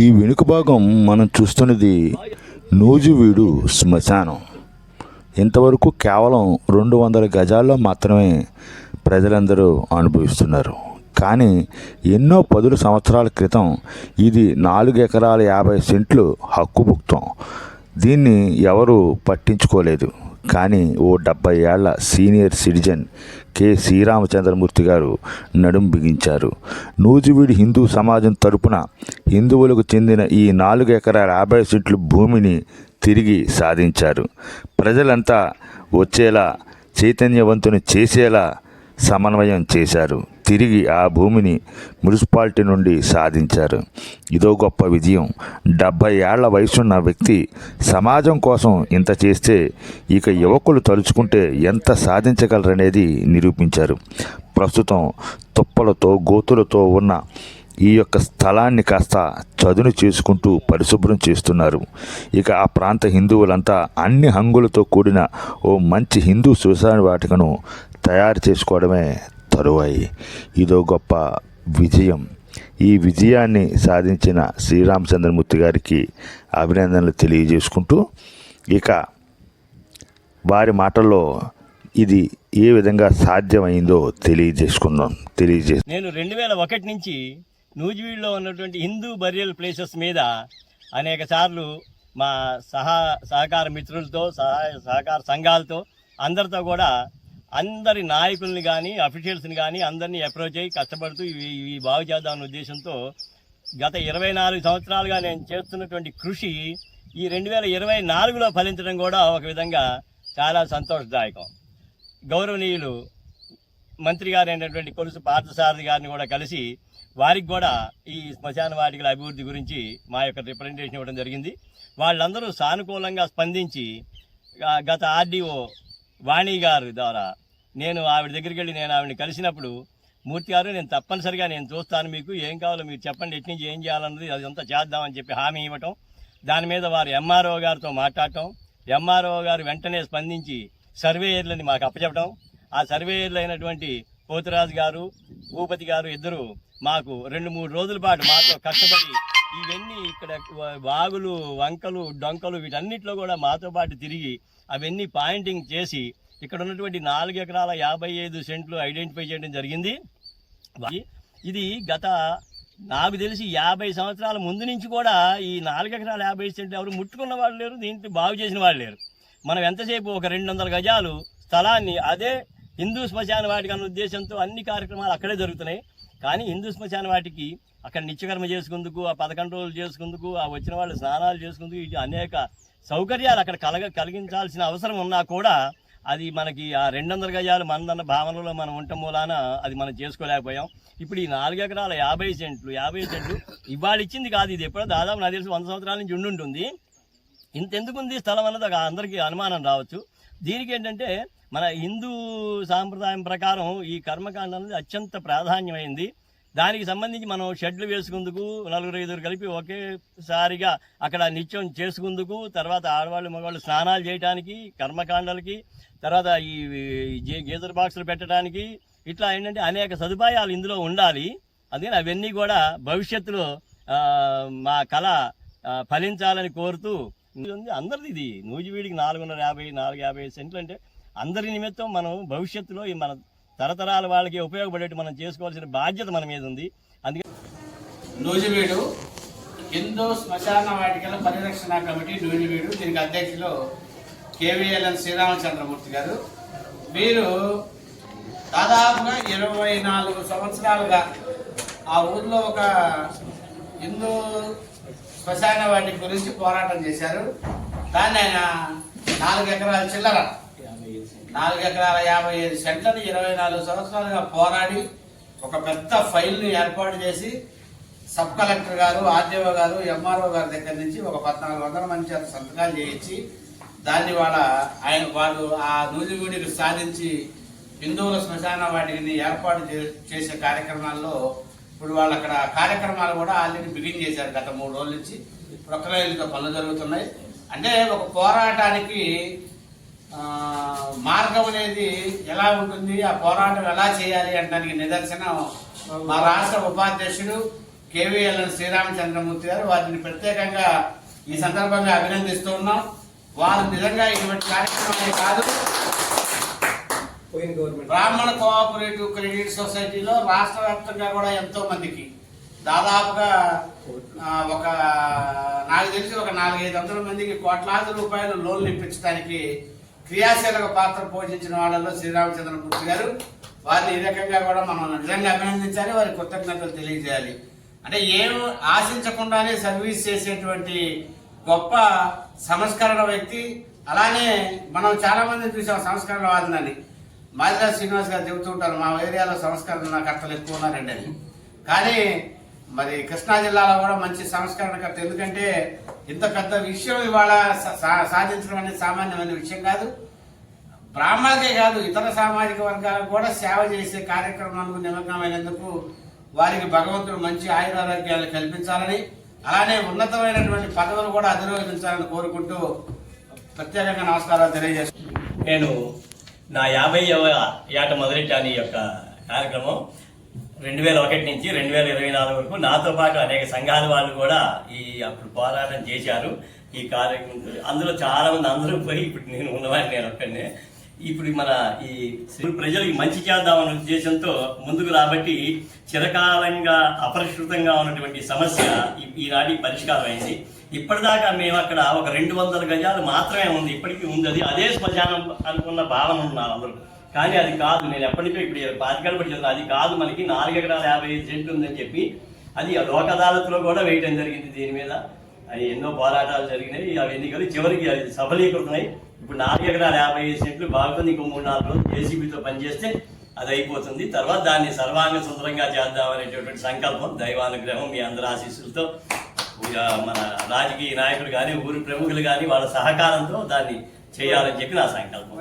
ఈ వెనుక భాగం మనం చూస్తున్నది నూజివీడు శ్మశానం. ఇంతవరకు కేవలం రెండు వందల గజాల్లో మాత్రమే ప్రజలందరూ అనుభవిస్తున్నారు. కానీ ఎన్నో పదుల సంవత్సరాల క్రితం ఇది నాలుగు ఎకరాల యాభై సెంట్లు హక్కుభుక్తం. దీన్ని ఎవరు పట్టించుకోలేదు. కానీ ఓ డెబ్బై ఏళ్ళ సీనియర్ సిటిజన్ కె. శ్రీరామచంద్రమూర్తి గారు నడుం బిగించారు. నూజివీడి హిందూ సమాజం తరపున హిందువులకు చెందిన ఈ నాలుగు ఎకరాల యాభై సెంట్లు భూమిని తిరిగి సాధించారు. ప్రజలంతా వచ్చేలా చైతన్యవంతుని చేసేలా సమన్వయం చేశారు. తిరిగి ఆ భూమిని మున్సిపాలిటీ నుండి సాధించారు. ఇదో గొప్ప విజయం. డెబ్భై ఏళ్ళ వయసున్న వ్యక్తి సమాజం కోసం ఇంత చేస్తే ఇక యువకులు తలుచుకుంటే ఎంత సాధించగలరనేది నిరూపించారు. ప్రస్తుతం తుప్పలతో గోతులతో ఉన్న ఈ యొక్క స్థలాన్ని కాస్త చదును చేసుకుంటూ పరిశుభ్రం చేస్తున్నారు. ఇక ఆ ప్రాంత హిందువులంతా అన్ని హంగులతో కూడిన ఓ మంచి హిందూ శ్మశాన వాటికను తయారు చేసుకోవడమే తరువాయి ఇదో గొప్ప విజయం. ఈ విజయాన్ని సాధించిన శ్రీరామచంద్రమూర్తి గారికి అభినందనలు తెలియజేసుకుంటూ ఇక వారి మాటల్లో ఇది ఏ విధంగా సాధ్యమైందో తెలియజేసుకున్నాం. తెలియజే నేను రెండు వేల ఒకటి నుంచి నూజివీడులో ఉన్నటువంటి హిందూ బరియల్ ప్లేసెస్ మీద అనేక సార్లు మా సహా సహకార మిత్రులతో సహాయ సహకార సంఘాలతో అందరితో కూడా అందరి నాయకుల్ని కానీ అఫీషియల్స్ని కానీ అందరినీ అప్రోచ్ అయ్యి కష్టపడుతూ ఇవి ఇవి బాగు చేద్దామనే ఉద్దేశంతో గత ఇరవై నాలుగు సంవత్సరాలుగా నేను చేస్తున్నటువంటి కృషి ఈ రెండు వేల ఇరవై నాలుగులో ఫలించడం కూడా ఒక విధంగా చాలా సంతోషదాయకం. గౌరవనీయులు మంత్రి గారు అయినటువంటి కొలుసు పార్థసారథి గారిని కూడా కలిసి వారికి కూడా ఈ శ్మశాన వాటికల అభివృద్ధి గురించి మా యొక్క రిప్రజెంటేషన్ ఇవ్వడం జరిగింది. వాళ్ళందరూ సానుకూలంగా స్పందించి గత ఆర్డీఓ వాణి గారి ద్వారా నేను ఆవిడ దగ్గరికి వెళ్ళి నేను ఆవిడని కలిసినప్పుడు మూర్తి గారు నేను తప్పనిసరిగా నేను చూస్తాను మీకు. ఏం కావాలో మీరు చెప్పండి. ఎట్నుంచి నుంచి ఏం చేయాలన్నది అదంతా చేద్దామని చెప్పి హామీ ఇవ్వటం. దాని మీద వారు ఎంఆర్ఓ గారితో మాట్లాడటం. ఎంఆర్ఓ గారు వెంటనే స్పందించి సర్వేయర్లని మాకు అప్పచెప్పడం ఆ సర్వేయర్లు అయినటువంటి పోతురాజు గారు భూపతి గారు ఇద్దరు మాకు రెండు మూడు రోజుల పాటు మాతో కష్టపడి ఇవన్నీ ఇక్కడ వాగులు వంకలు డొంకలు వీటన్నిటిలో కూడా మాతో పాటు తిరిగి అవన్నీ పాయింటింగ్ చేసి ఇక్కడ ఉన్నటువంటి నాలుగు ఎకరాల యాభై ఐదు సెంట్లు ఐడెంటిఫై చేయడం జరిగింది. ఇది గత నాకు తెలిసి యాభై సంవత్సరాల ముందు నుంచి కూడా ఈ నాలుగు ఎకరాల యాభై సెంట్లు ఎవరు ముట్టుకున్న వాళ్ళు లేరు దీంట్లో బాగు చేసిన వాళ్ళు లేరు. మనం ఎంతసేపు ఒక రెండు వందల గజాలు స్థలాన్ని అదే హిందూ శ్మశాన వాటికి అన్న ఉద్దేశంతో అన్ని కార్యక్రమాలు అక్కడే జరుగుతున్నాయి. కానీ హిందూ శ్మశాన వాటికి అక్కడ నిత్యకర్మ చేసుకుందుకు ఆ పదకొండు రోజులు చేసుకుందుకు ఆ వచ్చిన వాళ్ళు స్నానాలు చేసుకుందుకు ఇటు అనేక సౌకర్యాలు అక్కడ కలగ కలిగించాల్సిన అవసరం ఉన్నా కూడా అది మనకి ఆ రెండు వందల గజాలు మనదన్న భావనలో మనం ఉండటం మూలాన అది మనం చేసుకోలేకపోయాం. ఇప్పుడు ఈ నాలుగు ఎకరాల యాభై సెంట్లు యాభై సెంట్లు ఇవాళ ఇచ్చింది కాదు ఇది ఎప్పుడో దాదాపు నాకు తెలిసి వంద సంవత్సరాల నుంచి ఉండుంటుంది. ఇంతెందుకు ఉంది స్థలం అన్నది ఒక అందరికీ అనుమానం రావచ్చు. దీనికి ఏంటంటే మన హిందూ సాంప్రదాయం ప్రకారం ఈ కర్మకాండ అనేది అత్యంత ప్రాధాన్యమైంది. దానికి సంబంధించి మనం షెడ్లు వేసుకుందుకు నలుగురు ఐదుగురు కలిపి ఒకేసారిగా అక్కడ నిత్యం చేసుకుందుకు తర్వాత ఆడవాళ్ళు మగవాళ్ళు స్నానాలు చేయడానికి కర్మకాండలకి తర్వాత ఈ గీజర్ బాక్సులు పెట్టడానికి. ఇట్లా ఏంటంటే అనేక సదుపాయాలు ఇందులో ఉండాలి. అందుకని అవన్నీ కూడా భవిష్యత్తులో మా కళ ఫలించాలని కోరుతూ అందరిది ఇది. నూజివీడికి నాలుగున్నర యాభై నాలుగు యాభై సెంట్లు అంటే అందరి నిమిత్తం మనం భవిష్యత్తులో ఈ మన తరతరాల వాళ్ళకి ఉపయోగపడేట్టు మనం చేసుకోవాల్సిన బాధ్యత మన మీద ఉంది. అందుకే నూజివీడు హిందూ శ్మశాన వాటికల పరిరక్షణ కమిటీ నూజివీడు దీనికి అధ్యక్షులు కేవీఎల్ఎన్ శ్రీరామచంద్రమూర్తి గారు. వీరు దాదాపుగా ఇరవై నాలుగు సంవత్సరాలుగా ఆ ఊర్లో ఒక హిందూ శ్మశాన వాటి గురించి పోరాటం చేశారు. దాన్ని ఆయన నాలుగు ఎకరాల చిల్లర నాలుగు ఎకరాల యాభై ఐదు సెంట్లను ఇరవై నాలుగు సంవత్సరాలుగా పోరాడి ఒక పెద్ద ఫైల్ని ఏర్పాటు చేసి సబ్ కలెక్టర్ గారు ఆర్డీఓ గారు ఎంఆర్ఓ గారి దగ్గర నుంచి ఒక పద్నాలుగు వందల మంది చేత సంతకాలు చేయించి దాన్ని వాళ్ళ ఆయన వాళ్ళు ఆ నూజివీడికి సాధించి హిందువుల శ్మశాన వాటిని ఏర్పాటు చే- చేసే కార్యక్రమాల్లో ఇప్పుడు వాళ్ళు అక్కడ కార్యక్రమాలు కూడా ఆల్రెడీ బిగిన్ చేశారు గత మూడు రోజుల నుంచి. ప్రొక్రైలతో పనులు జరుగుతున్నాయి. అంటే ఒక పోరాటానికి మార్గం అనేది ఎలా ఉంటుంది? ఆ పోరాటం ఎలా చేయాలి అనడానికి నిదర్శనం మా రాష్ట్ర ఉపాధ్యక్షుడు కేవీఎల్ఎన్ శ్రీరామచంద్రమూర్తి గారు. వారిని ప్రత్యేకంగా ఈ సందర్భంగా అభినందిస్తూ ఉన్నాం. వారు నిజంగా ఇటువంటి కార్యక్రమాలే కాదు బ్రాహ్మణ కోఆపరేటివ్ క్రెడిట్ సొసైటీలో రాష్ట్ర వ్యాప్తంగా కూడా ఎంతో మందికి దాదాపుగా ఒక నాకు తెలిసి ఒక నాలుగైదు వందల మందికి కోట్లాది రూపాయలు లోన్లు ఇప్పించడానికి క్రియాశీలక పాత్ర పోషించిన వాళ్ళలో శ్రీరామచంద్రమూర్తి గారు వారిని ఈ రకంగా కూడా మనం నిజంగా అభినందించాలి వారి కృతజ్ఞతలు తెలియజేయాలి. అంటే ఏం ఆశించకుండానే సర్వీస్ చేసేటువంటి గొప్ప సంస్కరణ వ్యక్తి అలానే మనం చాలా మందిని చూసాం సంస్కరణవాదులని మాదిరా శ్రీనివాస్ గారు చెబుతూ ఉంటారు మా ఏరియాలో సంస్కరణకర్తలు ఎక్కువ ఉన్నారండి అని. కానీ మరి కృష్ణా జిల్లాలో కూడా మంచి సంస్కరణకర్త ఎందుకంటే ఇంత పెద్ద విషయం ఇవాళ సా- సా- సాధించడం అనేది సామాన్యమైన విషయం కాదు. బ్రాహ్మణులకే కాదు ఇతర సామాజిక వర్గాలకు కూడా సేవ చేసే కార్యక్రమాలకు నిమగ్నమైనందుకు వారికి భగవంతుడు మంచి ఆయురారోగ్యాలు కల్పించాలని అలానే ఉన్నతమైనటువంటి పదవులు కూడా అధిరోహించాలని కోరుకుంటూ ప్రత్యేకంగా నమస్కారాలు తెలియజేస్తున్నాను. నేను నా యాభై ఏట మొదలెట్టాను ఈ యొక్క కార్యక్రమం రెండు వేల ఒకటి నుంచి రెండు వేల ఇరవై నాలుగు వరకు నాతో పాటు అనేక సంఘాల వాళ్ళు కూడా ఈ అప్పుడు పోరాటం చేశారు. ఈ కార్యక్రమం అందులో చాలా మంది అందరూ పోయి ఇప్పుడు నేను ఉన్నవాడిని నేను ఒక్కడినే. ఇప్పుడు మన ఈ ప్రజలకి మంచి చేద్దామనే ఉద్దేశంతో ముందుకు రాబట్టి చిరకాలంగా అపరిష్కృతంగా ఉన్నటువంటి సమస్య ఈ- ఈనాటి పరిష్కారం అయింది ఇప్పటిదాకా మేము అక్కడ ఒక రెండు వందల గజాలు మాత్రమే ఉంది. ఇప్పటికీ ఉంది అది. అదే శ్మశానం అనుకున్న భావన ఉన్నారు అందరూ కానీ అది కాదు నేను ఎప్పటికీ ఇప్పుడు పాతికలు పడి అది కాదు మనకి నాలుగు ఎకరాల యాభై ఐదు సెంట్లు ఉందని చెప్పి అది ఆ లోక్ అదాలత్లో కూడా వేయటం జరిగింది దీని మీద. అది ఎన్నో పోరాటాలు జరిగినాయి అవి ఎన్నికలు చివరికి అది సఫలీకృతమై ఇప్పుడు నాలుగు ఎకరాల యాభై ఐదు సెంట్లు బాగుంది ఇంకో మూడు నాలుగు రోజులు ఏసీబీతో పనిచేస్తే అది అయిపోతుంది. తర్వాత దాన్ని సర్వాంగ సుందరంగా చేద్దామనేటటువంటి సంకల్పం దైవానుగ్రహం మీ అందరి ఆశీస్సులతో మన రాజకీయ నాయకులు కానీ ఊరి ప్రముఖులు కానీ వాళ్ళ సహకారంతో దాన్ని చేయాలని చెప్పి నా సంకల్పం.